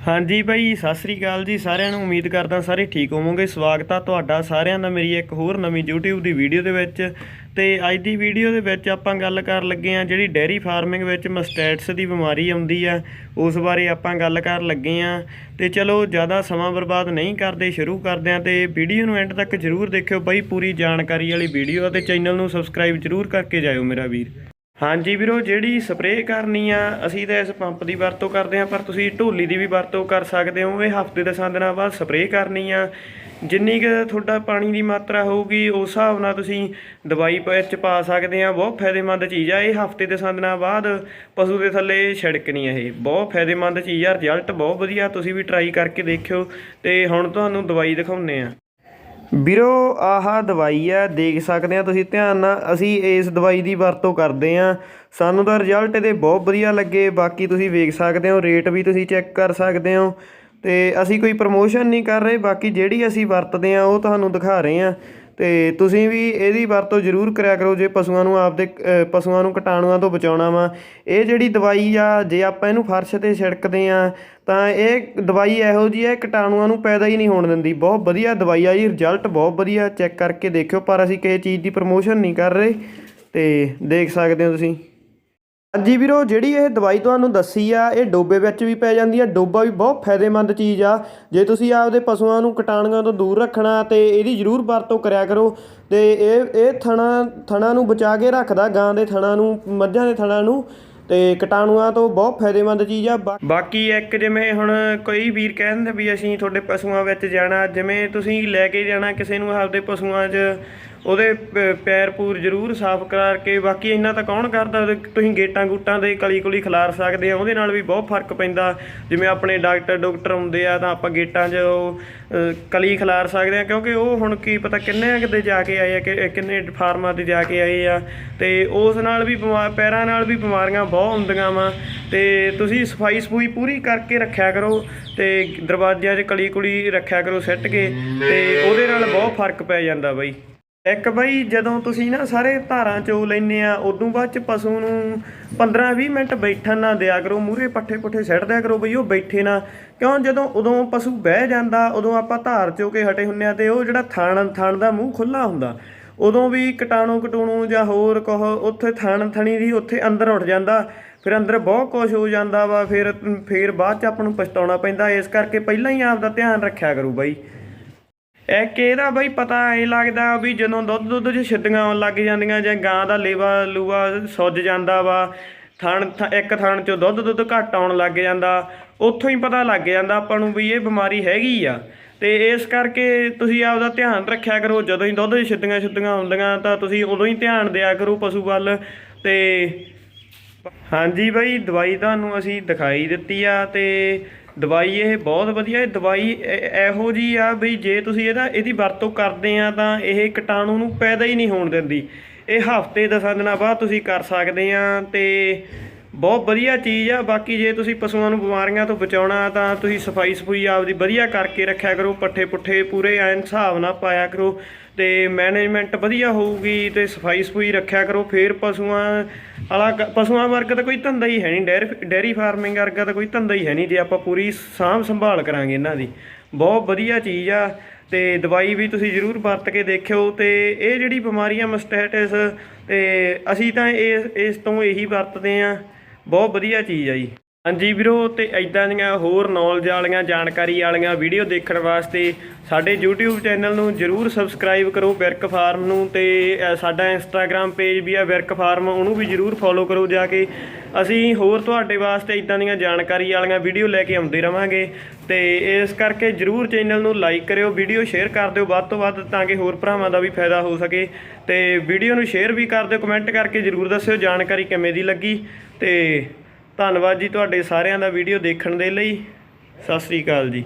ਹਾਂਜੀ ਭਾਈ, ਸਤਿ ਸ੍ਰੀ ਅਕਾਲ ਜੀ। ਸਾਰਿਆਂ ਨੂੰ ਉਮੀਦ ਕਰਦਾ ਸਾਰੇ ਠੀਕ ਹੋਵੋਗੇ। ਸਵਾਗਤ ਆ ਤੁਹਾਡਾ ਸਾਰਿਆਂ ਦਾ ਮੇਰੀ ਇੱਕ ਹੋਰ ਨਵੀਂ YouTube ਦੀ ਵੀਡੀਓ ਦੇ ਵਿੱਚ। ਤੇ ਅੱਜ ਦੀ ਵੀਡੀਓ ਦੇ ਵਿੱਚ ਆਪਾਂ ਗੱਲ ਕਰਨ ਲੱਗੇ ਆ ਜਿਹੜੀ ਡੇਅਰੀ ਫਾਰਮਿੰਗ ਵਿੱਚ ਮਸਟੈਟਸ ਦੀ ਬਿਮਾਰੀ ਆਉਂਦੀ ਆ। ਉਸ ਬਾਰੇ ਆਪਾਂ ਗੱਲ ਕਰਨ ਲੱਗੇ ਆ ਤੇ ਚਲੋ, ਜ਼ਿਆਦਾ ਸਮਾਂ ਬਰਬਾਦ ਨਹੀਂ ਕਰਦੇ, ਸ਼ੁਰੂ ਕਰਦੇ ਆ ਤੇ ਵੀਡੀਓ ਨੂੰ ਐਂਡ ਤੱਕ ਜਰੂਰ ਦੇਖਿਓ। ਬਾਈ ਪੂਰੀ ਜਾਣਕਾਰੀ ਵਾਲੀ ਵੀਡੀਓ ਆ ਤੇ ਚੈਨਲ ਨੂੰ ਸਬਸਕ੍ਰਾਈਬ ਜਰੂਰ ਕਰਕੇ ਜਾਇਓ ਮੇਰਾ ਵੀਰ। ਹਾਂਜੀ ਵੀਰੋ, ਜਿਹੜੀ ਸਪਰੇਅ ਕਰਨੀ ਆ, ਅਸੀਂ ਤਾਂ ਇਸ ਪੰਪ ਦੀ ਵਰਤੋਂ ਕਰਦੇ ਆ ਪਰ ਤੁਸੀਂ ਢੋਲੀ ਦੀ ਵੀ ਵਰਤੋਂ ਕਰ ਸਕਦੇ ਹੋ। ਇਹ ਹਫ਼ਤੇ ਦੇ ਸੰਦ ਦਿਨਾਂ ਬਾਅਦ ਸਪਰੇਅ ਕਰਨੀ ਆ। ਜਿੰਨੀ ਕੁ ਤੁਹਾਡਾ ਪਾਣੀ ਦੀ ਮਾਤਰਾ ਹੋਊਗੀ, ਉਸ ਹਿਸਾਬ ਨਾਲ ਤੁਸੀਂ ਦਵਾਈ ਵਿੱਚ ਪਾ ਸਕਦੇ ਆ। ਬਹੁਤ ਫਾਇਦੇਮੰਦ ਚੀਜ਼ ਆ। ਇਹ ਹਫ਼ਤੇ ਦੇ ਦਿਨਾਂ ਬਾਅਦ ਪਸ਼ੂ ਦੇ ਥੱਲੇ ਛਿੜਕਣੀ ਆ ਇਹ। ਬਹੁਤ ਫਾਇਦੇਮੰਦ ਚੀਜ਼ ਆ। ਰਿਜ਼ਲਟ ਬਹੁਤ ਵਧੀਆ। ਤੁਸੀਂ ਵੀ ਟਰਾਈ ਕਰਕੇ ਦੇਖਿਓ। ਤੇ ਹੁਣ ਤੁਹਾਨੂੰ ਦਵਾਈ ਦਿਖਾਉਂਦੇ ਆ। ਵੀਰੋ, ਆਹ ਦਵਾਈ ਆ, ਦੇਖ ਸਕਦੇ ਆ ਤੁਸੀਂ ਧਿਆਨ ਨਾਲ। ਅਸੀਂ ਇਸ ਦਵਾਈ ਦੀ ਵਰਤੋਂ ਕਰਦੇ ਆ। ਸਾਨੂੰ ਤਾਂ ਰਿਜ਼ਲਟ ਇਹਦੇ ਬਹੁਤ ਵਧੀਆ ਲੱਗੇ। ਬਾਕੀ ਤੁਸੀਂ ਵੇਖ ਸਕਦੇ ਹੋ ਰੇਟ ਵੀ ਤੁਸੀਂ ਚੈੱਕ ਕਰ ਸਕਦੇ ਹੋ। ਤੇ ਅਸੀਂ ਕੋਈ ਪ੍ਰਮੋਸ਼ਨ ਨਹੀਂ ਕਰ ਰਹੇ। ਬਾਕੀ ਜਿਹੜੀ ਅਸੀਂ ਵਰਤਦੇ ਆ, ਉਹ ਤੁਹਾਨੂੰ ਦਿਖਾ ਰਹੇ ਆ। ਤੇ ਤੁਸੀਂ ਵੀ ਇਹਦੀ ਵਰਤੋਂ ਜ਼ਰੂਰ ਕਰਿਆ ਕਰੋ ਜੇ ਪਸ਼ੂਆਂ ਨੂੰ ਆਪਦੇ ਪਸ਼ੂਆਂ ਨੂੰ ਕੀਟਾਣੂਆਂ ਤੋਂ ਬਚਾਉਣਾ ਵਾ। ਇਹ ਜਿਹੜੀ ਦਵਾਈ ਆ, ਜੇ ਆਪਾਂ ਇਹਨੂੰ ਫਰਸ਼ ਤੇ ਛਿੜਕਦੇ ਆ, ਤਾਂ ਇਹ ਦਵਾਈ ਇਹੋ ਜੀ ਹੈ ਕੀਟਾਣੂਆਂ ਨੂੰ ਪੈਦਾ ਹੀ ਨਹੀਂ ਹੋਣ ਦਿੰਦੀ। ਬਹੁਤ ਵਧੀਆ ਦਵਾਈ ਆ ਜੀ ਰਿਜ਼ਲਟ ਬਹੁਤ ਵਧੀਆ, ਚੈੱਕ ਕਰਕੇ ਦੇਖਿਓ, ਪਰ ਅਸੀਂ ਕਿਸੇ ਚੀਜ਼ ਦੀ ਪ੍ਰਮੋਸ਼ਨ ਨਹੀਂ ਕਰ ਰਹੇ, ਤੇ ਦੇਖ ਸਕਦੇ ਹੋ ਤੁਸੀਂ। ਹਾਂਜੀ ਵੀਰੋ, ਜਿਹੜੀ ਇਹ ਦਵਾਈ ਤੁਹਾਨੂੰ ਦੱਸੀ ਆ, ਇਹ ਡੋਬੇ ਵਿੱਚ ਵੀ ਪੈ ਜਾਂਦੀ ਆ, ਡੋਬਾ ਵੀ ਬਹੁਤ ਫਾਇਦੇਮੰਦ ਚੀਜ਼ ਆ। ਜੇ ਤੁਸੀਂ ਆਪਦੇ ਪਸ਼ੂਆਂ ਨੂੰ ਕੀਟਾਣੂਆਂ ਤੋਂ ਦੂਰ ਰੱਖਣਾ ਤੇ ਇਹਦੀ ਜ਼ਰੂਰ ਵਰਤੋਂ ਕਰਿਆ ਕਰੋ। ਤੇ ਇਹ ਇਹ ਥਣਾ ਥਣਾ ਨੂੰ ਬਚਾ ਕੇ ਰੱਖਦਾ, ਗਾਂ ਦੇ ਥਣਾ ਨੂੰ, ਮੱਝਾਂ ਦੇ ਥਣਾ ਨੂੰ, ਤੇ ਕੀਟਾਣੂਆਂ ਤੋਂ ਬਹੁਤ ਫਾਇਦੇਮੰਦ ਚੀਜ਼ ਆ। ਬਾ- ਬਾਕੀ ਇੱਕ ਜਿਵੇਂ ਹੁਣ ਕੋਈ ਵੀਰ ਕਹਿੰਦੇ ਵੀ ਅਸੀਂ ਤੁਹਾਡੇ ਪਸ਼ੂਆਂ ਵਿੱਚ ਜਾਣਾ, ਜਿਵੇਂ ਤੁਸੀਂ ਲੈ ਕੇ ਜਾਣਾ ਕਿਸੇ ਨੂੰ ਆਪਦੇ ਪਸ਼ੂਆਂ 'ਚ ਉਹਦੇ ਪੈਰ ਪੂਰ ਜ਼ਰੂਰ ਸਾਫ਼ ਕਰਕੇ ਬਾਕੀ ਇੰਨਾ ਤਾਂ ਕੌਣ ਕਰਦਾ? ਤੁਸੀਂ ਗੇਟਾਂ ਗੂਟਾਂ ਦੇ ਕਲੀ ਕੁਲੀ ਖਿਲਾਰ ਸਕਦੇ ਆ, ਉਹਦੇ ਨਾਲ ਵੀ ਬਹੁਤ ਫ਼ਰਕ ਪੈਂਦਾ। ਜਿਵੇਂ ਆਪਣੇ ਡਾਕਟਰ ਡਾਕਟਰ ਹੁੰਦੇ ਆ, ਤਾਂ ਆਪਾਂ ਗੇਟਾਂ 'ਚ ਉਹ ਕਲੀ ਖਿਲਾਰ ਸਕਦੇ ਆ, ਕਿਉਂਕਿ ਉਹ ਹੁਣ ਕੀ ਪਤਾ ਕਿੰਨੇ ਕਿਤੇ ਜਾ ਕੇ ਆਏ ਆ, ਕਿ, ਕਿੰਨੇ ਫਾਰਮਾਂ ਤੇ ਜਾ ਕੇ ਆਏ ਆ। ਤੇ ਉਸ ਨਾਲ ਵੀ ਬਿਮਾਰ, ਪੈਰਾਂ ਨਾਲ ਵੀ ਬਿਮਾਰੀਆਂ ਬਹੁਤ ਹੁੰਦੀਆਂ ਵਾ। ਤੇ ਤੁਸੀਂ ਸਫ਼ਾਈ ਸਫੂਈ ਪੂਰੀ ਕਰਕੇ ਰੱਖਿਆ ਕਰੋ, ਤੇ ਦਰਵਾਜ਼ਿਆਂ 'ਚ ਕਲੀ ਕੁਲੀ ਰੱਖਿਆ ਕਰੋ, ਸੈੱਟ ਕੇ, ਤੇ ਉਹਦੇ ਨਾਲ ਬਹੁਤ ਫ਼ਰਕ ਪੈ ਜਾਂਦਾ ਬਾਈ। ਇੱਕ ਬਈ ਜਦੋਂ ਤੁਸੀਂ ਨਾ ਸਾਰੇ ਧਾਰਾਂ ਚੋ ਲੈਨੇ ਆ, ਉਦੋਂ ਬਾਅਦ ਚ ਪਸ਼ੂ ਨੂੰ 15-20 ਮਿੰਟ ਬੈਠਣ ਨਾ ਦਿਆ ਕਰੋ ਮੂਰੇ ਪੱਠੇ ਪੁੱਠੇ ਸਿੱਟ ਦਿਆ ਕਰੋ ਬਈ, ਉਹ ਬੈਠੇ ਨਾ। ਕਿਉਂ? ਜਦੋਂ ਉਦੋਂ ਪਸ਼ੂ ਬਹਿ ਜਾਂਦਾ, ਉਦੋਂ ਆਪਾਂ ਧਾਰ ਚੋ ਕੇ ਹਟੇ ਹੁੰਨੇ ਆ ਤੇ ਉਹ ਜਿਹੜਾ ਥਣ ਥਣ ਦਾ ਮੂੰਹ ਖੁੱਲਾ ਹੁੰਦਾ। ਉਦੋਂ ਵੀ ਕਟਾਣੂ ਕਟੂਣੂ ਜਾਂ ਹੋਰ ਕੁਝ ਉੱਥੇ ਥਣ ਥਣੀ ਦੀ ਉੱਥੇ ਅੰਦਰ ਉੱਠ ਜਾਂਦਾ, ਫਿਰ ਅੰਦਰ ਬਹੁਤ ਕੁਝ ਹੋ ਜਾਂਦਾ ਵਾ, ਫਿਰ ਫਿਰ ਬਾਅਦ ਚ ਆਪਾਂ ਨੂੰ ਪਛਤਾਉਣਾ ਪੈਂਦਾ। ਇਸ ਕਰਕੇ ਪਹਿਲਾਂ ਹੀ ਆਪ ਦਾ ਧਿਆਨ ਰੱਖਿਆ ਕਰੋ ਬਾਈ। ਇੱਕ ਇਹਦਾ ਬਈ ਪਤਾ ਐ ਲੱਗਦਾ ਵੀ ਜਦੋਂ ਦੁੱਧ ਦੁੱਧ 'ਚ ਛਿੱਡੀਆਂ ਆਉਣ ਲੱਗ ਜਾਂਦੀਆਂ ਜਾਂ ਗਾਂ ਦਾ ਲੇਵਾ ਲੂਆ ਸੁੱਜ ਜਾਂਦਾ ਵਾ, ਥਣ ਥ- ਇੱਕ ਥਣ 'ਚੋਂ ਦੁੱਧ ਦੁੱਧ ਘੱਟ ਆਉਣ ਲੱਗ ਜਾਂਦਾ, ਉੱਥੋਂ ਹੀ ਪਤਾ ਲੱਗ ਜਾਂਦਾ ਆਪਾਂ ਨੂੰ ਵੀ ਇਹ ਬਿਮਾਰੀ ਹੈਗੀ ਆ। ਤੇ ਇਸ ਕਰਕੇ ਤੁਸੀਂ ਆਪਦਾ ਧਿਆਨ ਰੱਖਿਆ ਕਰੋ, ਜਦੋਂ ਹੀ ਦੁੱਧ 'ਚ ਛਿੱਡੀਆਂ ਛਿੱਡੀਆਂ ਹੁੰਦੀਆਂ ਤਾਂ ਤੁਸੀਂ ਉਦੋਂ ਹੀ ਧਿਆਨ ਦਿਆ ਕਰੋ ਪਸ਼ੂ ਵੱਲ। ਤੇ ਹਾਂਜੀ ਬਾਈ, ਦਵਾਈ ਤੁਹਾਨੂੰ ਅਸੀਂ ਦਿਖਾਈ ਦਿੱਤੀ ਆ ਤੇ ਦਵਾਈ ਇਹ ਬਹੁਤ ਵਧੀਆ ਇਹ ਦਵਾਈ ਇਹੋ ਜੀ ਆ ਬਈ ਜੇ ਤੁਸੀਂ ਇਹਦਾ, ਇਹਦੀ ਵਰਤੋਂ ਕਰਦੇ ਆ ਤਾਂ ਇਹ ਕੀਟਾਣੂ ਨੂੰ ਪੈਦਾ ਹੀ ਨਹੀਂ ਹੋਣ ਦਿੰਦੀ। ਇਹ ਹਫ਼ਤੇ ਦਸਾਂ ਦਿਨਾਂ ਬਾਅਦ ਤੁਸੀਂ ਕਰ ਸਕਦੇ ਆ ਤੇ ਬਹੁਤ ਵਧੀਆ ਚੀਜ਼ ਆ। ਬਾਕੀ ਜੇ ਤੁਸੀਂ ਪਸ਼ੂਆਂ ਨੂੰ ਬਿਮਾਰੀਆਂ ਤੋਂ ਬਚਾਉਣਾ ਤਾਂ ਤੁਸੀਂ ਸਫ਼ਾਈ ਸਫੂਈ ਆਪਦੀ ਵਧੀਆ ਕਰਕੇ ਰੱਖਿਆ ਕਰੋ, ਪੱਠੇ ਪੁੱਠੇ ਪੂਰੇ ਐਨ ਹਿਸਾਬ ਨਾਲ ਪਾਇਆ ਕਰੋ ਤੇ ਮੈਨੇਜਮੈਂਟ ਵਧੀਆ ਹੋਊਗੀ ਤੇ ਸਫ਼ਾਈ ਸਫੂਈ ਰੱਖਿਆ ਕਰੋ। ਫੇਰ ਪਸ਼ੂਆਂ ਵਾਲਾ ਕ- ਪਸ਼ੂਆਂ ਵਰਗਾ ਤਾਂ ਕੋਈ ਧੰਦਾ ਹੀ ਹੈ ਨਹੀਂ ਡੈਰੀ ਡੈਰੀ ਫਾਰਮਿੰਗ ਵਰਗਾ ਤਾਂ ਕੋਈ ਧੰਦਾ ਹੀ ਹੈ ਨਹੀਂ ਜੇ ਆਪਾਂ ਪੂਰੀ ਸਾਂਭ ਸੰਭਾਲ ਕਰਾਂਗੇ ਇਹਨਾਂ ਦੀ। ਬਹੁਤ ਵਧੀਆ ਚੀਜ਼ ਆ ਤੇ ਦਵਾਈ ਵੀ ਤੁਸੀਂ ਜ਼ਰੂਰ ਵਰਤ ਕੇ ਦੇਖਿਓ ਤੇ ਇਹ ਜਿਹੜੀ ਬਿਮਾਰੀ ਆ ਮਸਟੈਟਿਸ ਤੇ ਅਸੀਂ ਤਾਂ ਇਸ ਇਸ ਤੋਂ ਇਹੀ ਵਰਤਦੇ ਆ ਬਹੁਤ ਵਧੀਆ ਚੀਜ਼ ਆ ਜੀ। ਹਾਂਜੀ ਵੀਰੋ, ਤੇ ਐਦਾਂ ਦੀਆਂ ਹੋਰ ਨੌਲੇਜ ਵਾਲੀਆਂ ਜਾਣਕਾਰੀ ਵਾਲੀਆਂ ਵੀਡੀਓ ਦੇਖਣ ਵਾਸਤੇ ਸਾਡੇ YouTube ਚੈਨਲ ਨੂੰ ਜਰੂਰ ਸਬਸਕ੍ਰਾਈਬ ਕਰੋ ਵਿਰਕ ਫਾਰਮ ਨੂੰ, ਤੇ ਸਾਡਾ Instagram ਪੇਜ ਵੀ ਆ ਵਿਰਕ ਫਾਰਮ ਉਹਨੂੰ ਵੀ ਜਰੂਰ ਫੋਲੋ ਕਰੋ ਜਾ ਕੇ। ਅਸੀਂ ਹੋਰ ਤੁਹਾਡੇ ਵਾਸਤੇ ਇਦਾਂ ਦੀਆਂ ਜਾਣਕਾਰੀ ਵਾਲੀਆਂ ਵੀਡੀਓ ਲੈ ਕੇ ਆਉਂਦੇ ਰਵਾਂਗੇ, ਤੇ ਇਸ ਕਰਕੇ ਜਰੂਰ ਚੈਨਲ ਨੂੰ ਲਾਈਕ ਕਰਿਓ ਵੀਡੀਓ ਸ਼ੇਅਰ ਕਰ ਦਿਓ ਵੱਧ ਤੋਂ ਵੱਧ ਤਾਂ ਕਿ ਹੋਰ ਭਰਾਵਾਂ ਦਾ ਵੀ ਫਾਇਦਾ ਹੋ ਸਕੇ। ਤੇ ਵੀਡੀਓ ਨੂੰ ਸ਼ੇਅਰ ਵੀ ਕਰ ਦਿਓ ਕਮੈਂਟ ਕਰਕੇ ਜਰੂਰ ਦੱਸਿਓ ਜਾਣਕਾਰੀ ਕਿਵੇਂ ਦੀ ਲੱਗੀ, ਤੇ ਧੰਨਵਾਦ ਜੀ ਤੁਹਾਡੇ ਸਾਰਿਆਂ ਦਾ ਵੀਡੀਓ ਦੇਖਣ ਦੇ ਲਈ। ਸਤਿ ਸ੍ਰੀ ਅਕਾਲ ਜੀ।